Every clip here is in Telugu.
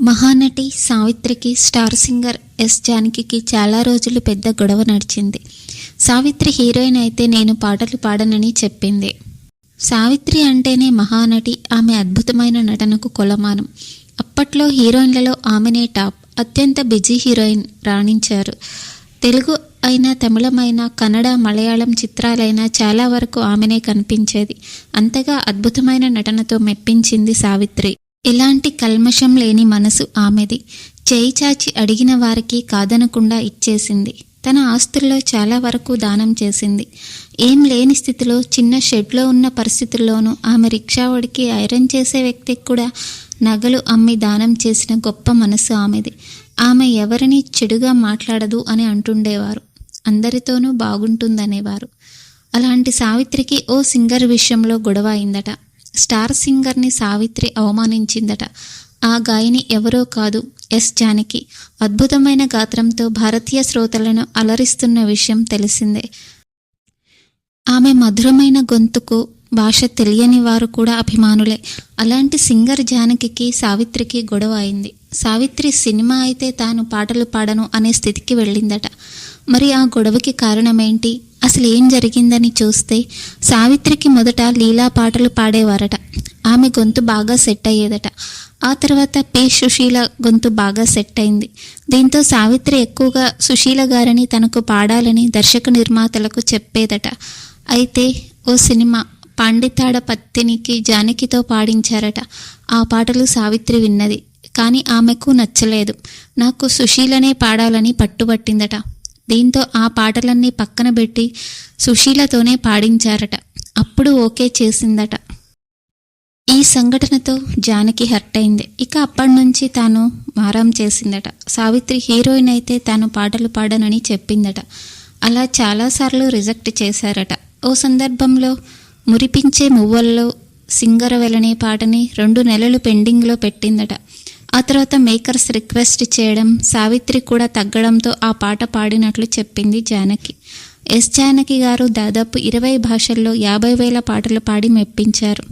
మహానటి సావిత్రికి స్టార్ సింగర్ ఎస్ జానకి చాలా రోజులు పెద్ద గొడవ నడిచింది. సావిత్రి హీరోయిన్ అయితే నేను పాటలు పాడనని చెప్పింది. సావిత్రి అంటేనే మహానటి ఆమె అద్భుతమైన నటనకు కొలమానం. అప్పట్లో హీరోయిన్లలో ఆమెనే టాప్ అత్యంత బిజీ హీరోయిన్ రాణించారు. తెలుగు అయినా తమిళమైనా కన్నడ మలయాళం చిత్రాలైనా చాలా వరకు ఆమెనే కనిపించేది. అంతగా అద్భుతమైన నటనతో మెప్పించింది సావిత్రి. ఎలాంటి కల్మషం లేని మనసు ఆమెది. చేయి చాచి అడిగిన వారికి కాదనకుండా ఇచ్చేసింది. తన ఆస్తుల్లో చాలా వరకు దానం చేసింది. ఏం లేని స్థితిలో చిన్న షెడ్లో ఉన్న పరిస్థితుల్లోనూ ఆమె రిక్షావాడికి ఐరన్ చేసే వ్యక్తికి కూడా నగలు అమ్మి దానం చేసిన గొప్ప మనసు ఆమెది. ఆమె ఎవరిని చెడుగా మాట్లాడదు అని అంటుండేవారు. అందరితోనూ బాగుంటుందనేవారు. అలాంటి సావిత్రికి ఓ సింగర్ విషయంలో గొడవ అయిందట. స్టార్ సింగర్ని సావిత్రి అవమానించిందట. ఆ గాయని ఎవరో కాదు ఎస్ జానకి. అద్భుతమైన గాత్రంతో భారతీయ శ్రోతలను అలరిస్తున్న విషయం తెలిసిందే. ఆమె మధురమైన గొంతుకు భాష తెలియని వారు కూడా అభిమానులే. అలాంటి సింగర్ జానకికి సావిత్రికి గొడవ అయింది. సావిత్రి సినిమా అయితే తాను పాటలు పాడను అనే స్థితికి వెళ్ళిందట. మరి ఆ గొడవకి కారణమేంటి? అసలు ఏం జరిగిందని చూస్తే సావిత్రికి మొదట లీలా పాటలు పాడేవారట. ఆమె గొంతు బాగా సెట్ అయ్యేదట. ఆ తర్వాత పి. సుశీల గొంతు బాగా సెట్ అయింది. దీంతో సావిత్రి ఎక్కువగా సుశీల గారిని తనకు పాడాలని దర్శక నిర్మాతలకు చెప్పేదట. అయితే ఓ సినిమా పండితాడ పత్తినికి జానకితో పాడించారట. ఆ పాటలు సావిత్రి విన్నది. కానీ ఆమెకు నచ్చలేదు. నాకు సుశీలనే పాడాలని పట్టుబట్టిందట. దీంతో ఆ పాటలన్నీ పక్కన పెట్టి సుశీలతోనే పాడించారట. అప్పుడు ఓకే చేసిందట. ఈ సంఘటనతో జానకి హర్ట్ అయింది. ఇక అప్పటి నుంచి తాను మారం చేసిందట. సావిత్రి హీరోయిన్ అయితే తాను పాటలు పాడనని చెప్పిందట. అలా చాలాసార్లు రిజెక్ట్ చేశారట. ఓ సందర్భంలో మురిపించే మువ్వల్లో సింగర వెలనే పాటని రెండు నెలలు పెండింగ్లో పెట్టిందట. ఆ తర్వాత మేకర్స్ రిక్వెస్ట్ చేయడం సావిత్రి కూడా తగ్గడంతో ఆ పాట పాడినట్లు చెప్పింది జానకి. ఎస్ జానకి గారు దాదాపు ఇరవై భాషల్లో యాభై వేల పాటలు పాడి మెప్పించారు.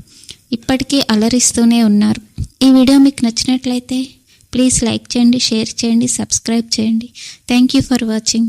ఇప్పటికీ అలరిస్తూనే ఉన్నారు. ఈ వీడియో మీకు నచ్చినట్లయితే ప్లీజ్ లైక్ చేయండి షేర్ చేయండి సబ్స్క్రైబ్ చేయండి. Thank you for watching.